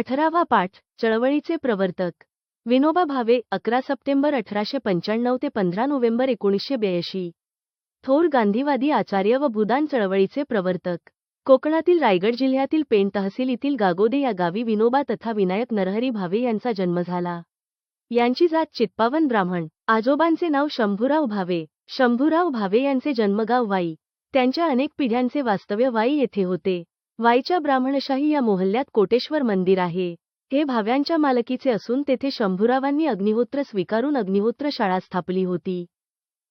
अठरावा पाठ चळवळीचे प्रवर्तक. विनोबा भावे अकरा सप्टेंबर अठराशे पंच्याण्णव ते पंधरा नोव्हेंबर एकोणीसशे ब्याऐंशी. थोर गांधीवादी आचार्य व भूदान चळवळीचे प्रवर्तक. कोकणातील रायगड जिल्ह्यातील पेण तहसील येथील गागोदे या गावी विनोबा तथा विनायक नरहरी भावे यांचा जन्म झाला. यांची जात चित्पावन ब्राह्मण. आजोबांचे नाव शंभूराव भावे. शंभूराव भावे यांचे जन्मगाव वाई. त्यांच्या अनेक पिढ्यांचे वास्तव्य वाई येथे होते. वाईच्या ब्राह्मणशाही या मोहल्ल्यात कोटेश्वर मंदिर आहे. हे भाव्यांच्या मालकीचे असून तेथे शंभूरावांनी अग्निहोत्र स्वीकारून अग्निहोत्र शाळा स्थापली होती.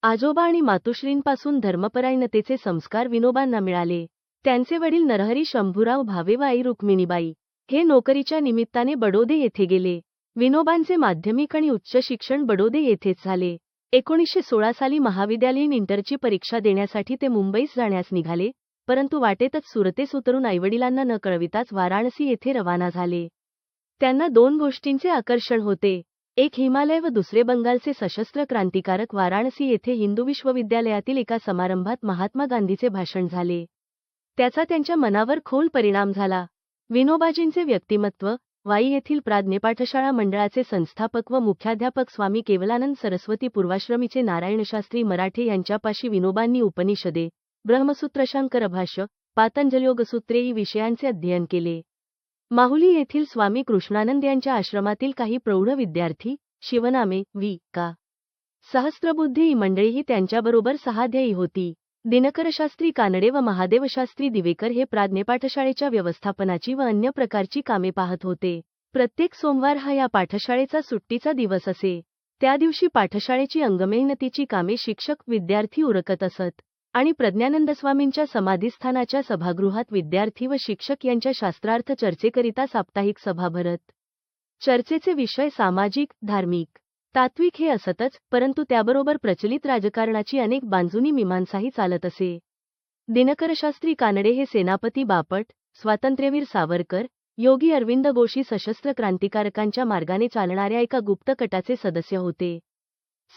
आजोबा आणि मातुश्रींपासून धर्मपरायणतेचे संस्कार विनोबांना मिळाले. त्यांचे वडील नरहरी शंभूराव भावे व आई रुक्मिणीबाई हे नोकरीच्या निमित्ताने बडोदे येथे गेले. विनोबांचे माध्यमिक आणि उच्च शिक्षण बडोदे येथेच झाले. एकोणीसशे सोळा साली महाविद्यालयीन इंटरची परीक्षा देण्यासाठी ते मुंबईस जाण्यास निघाले. परंतु वाटेतच सुरतेस उतरून आईवडिलांना न कळविताच वाराणसी येथे रवाना झाले. त्यांना दोन गोष्टींचे आकर्षण होते. एक हिमालय व दुसरे बंगालचे सशस्त्र क्रांतिकारक वाराणसी येथे हिंदू विश्वविद्यालयातील एका समारंभात महात्मा गांधीचे भाषण झाले. त्याचा त्यांच्या मनावर खोल परिणाम झाला. विनोबाजींचे व्यक्तिमत्व वाई येथील प्राज्ञ पाठशाळा मंडळाचे संस्थापक व मुख्याध्यापक स्वामी केवलानंद सरस्वती पूर्वाश्रमीचे नारायणशास्त्री मराठे यांच्यापाशी विनोबांनी उपनिषदे ब्रह्मसूत्रशांकर भाष्य पातंजलयोगसूत्रे ही विषयांचे अध्ययन केले. माहुली येथील स्वामी कृष्णानंद यांच्या आश्रमातील काही प्रौढ विद्यार्थी शिवनामे वी. का. सहस्त्रबुद्धी ही मंडळीही त्यांच्याबरोबर सहाध्यायी होती. दिनकरशास्त्री कानडे व महादेवशास्त्री दिवेकर हे प्राज्ञपाठशाळेच्या व्यवस्थापनाची व अन्य प्रकारची कामे पाहत होते. प्रत्येक सोमवार हा या पाठशाळेचा सुट्टीचा दिवस असे. त्या दिवशी पाठशाळेची अंगमेहनतीची कामे शिक्षक विद्यार्थी उरकत असत. आणि प्रज्ञानंद स्वामींच्या समाधीस्थानाच्या सभागृहात विद्यार्थी व शिक्षक यांच्या शास्त्रार्थ चर्चेकरिता साप्ताहिक सभा भरत. चर्चेचे विषय सामाजिक धार्मिक. तात्विक हे असतच परंतु त्याबरोबर प्रचलित राजकारणाची अनेक बांजुनी मीमांसाही चालत असे. दिनकरशास्त्री कानडे हे सेनापती बापट स्वातंत्र्यवीर सावरकर योगी अरविंद बोशी सशस्त्र क्रांतिकारकांच्या मार्गाने चालणाऱ्या एका गुप्त कटाचे सदस्य होते.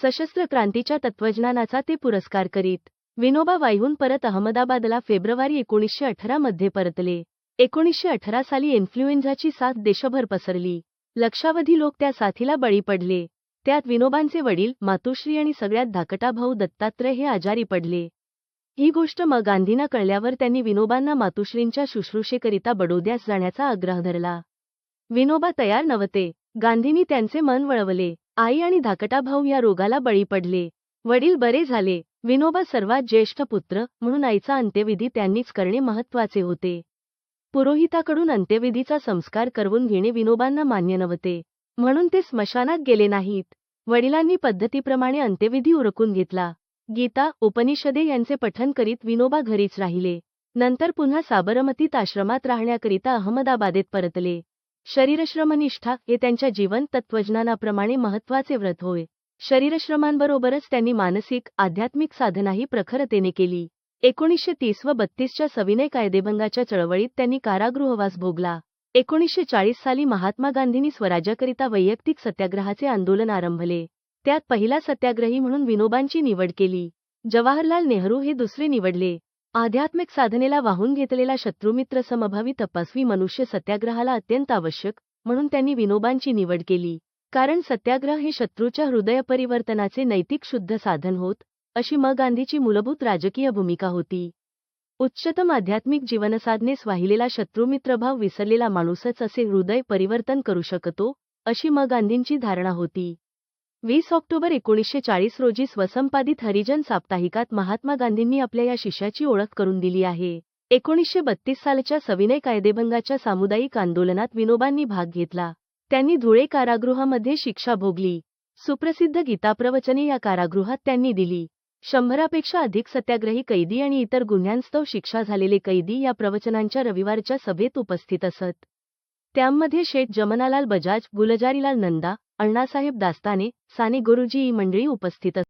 सशस्त्र क्रांतीच्या तत्वज्ञानाचा ते पुरस्कार करीत. विनोबा वाईहून परत अहमदाबादला फेब्रुवारी एकोणीसशे अठरा मध्ये परतले. एकोणीसशे अठरा साली इन्फ्लुएन्झाची साथ देशभर पसरली. लक्षावधी लोक त्या साथीला बळी पडले. त्यात विनोबांचे वडील मातुश्री आणि सगळ्यात धाकटा भाऊ दत्तात्रय हे आजारी पडले. ही गोष्ट मग गांधींना कळल्यावर त्यांनी विनोबांना मातुश्रींच्या शुश्रूषेकरिता बडोद्यास जाण्याचा आग्रह धरला. विनोबा तयार नव्हते. गांधींनी त्यांचे मन वळवले. आई आणि धाकटा भाऊ या रोगाला बळी पडले. वडील बरे झाले. विनोबा सर्वात ज्येष्ठ पुत्र म्हणून आईचा अंत्यविधी त्यांनीच करणे महत्त्वाचे होते. पुरोहिताकडून अंत्यविधीचा संस्कार करवून घेणे विनोबांना मान्य नव्हते. म्हणून ते स्मशानात गेले नाहीत. वडिलांनी पद्धतीप्रमाणे अंत्यविधी उरकून घेतला. गीता उपनिषदे यांचे पठन करीत विनोबा घरीच राहिले. नंतर पुन्हा साबरमतीत आश्रमात राहण्याकरिता अहमदाबादेत परतले. शरीरश्रमनिष्ठा हे त्यांच्या जीवन तत्वज्ञानाप्रमाणे महत्त्वाचे व्रत होय. शरीरश्रमांबरोबरच त्यांनी मानसिक आध्यात्मिक साधनाही प्रखरतेने केली. एकोणीसशे तीस व बत्तीसच्या सविनय कायदेभंगाच्या चळवळीत त्यांनी कारागृहवास भोगला. एकोणीसशे चाळीस साली महात्मा गांधींनी स्वराज्याकरिता वैयक्तिक सत्याग्रहाचे आंदोलन आरंभले. त्यात पहिला सत्याग्रही म्हणून विनोबांची निवड केली. जवाहरलाल नेहरू हे दुसरे निवडले. आध्यात्मिक साधनेला वाहून घेतलेला शत्रुमित्र समभावी तपस्वी मनुष्य सत्याग्रहाला अत्यंत आवश्यक म्हणून त्यांनी विनोबांची निवड केली. कारण सत्याग्रह हे शत्रूच्या हृदयपरिवर्तनाचे नैतिक शुद्ध साधन होत अशी म. गांधीची मूलभूत राजकीय भूमिका होती. उच्चतम आध्यात्मिक जीवनसाधनेस वाहिलेला शत्रुमित्रभाव विसरलेला माणूसच असे हृदय परिवर्तन करू शकतो अशी म. गांधींची धारणा होती. वीस ऑक्टोबर एकोणीसशे चाळीस रोजी स्वसंपादित हरिजन साप्ताहिकात महात्मा गांधींनी आपल्या या शिष्याची ओळख करून दिली आहे. एकोणीसशे बत्तीस सालच्या सविनय कायदेभंगाच्या सामुदायिक आंदोलनात विनोबांनी भाग घेतला. त्यांनी धुळे कारागृहामध्ये शिक्षा भोगली. सुप्रसिद्ध गीताप्रवचने या कारागृहात त्यांनी दिली. शंभरापेक्षा अधिक सत्याग्रही कैदी आणि इतर गुन्ह्यांस्तव शिक्षा झालेले कैदी या प्रवचनांच्या रविवारच्या सभेत उपस्थित असत. त्यामध्ये शेठ जमनालाल बजाज गुलजारीलाल नंदा अण्णासाहेब दास्ताने साने गुरुजी ही मंडळी उपस्थित असत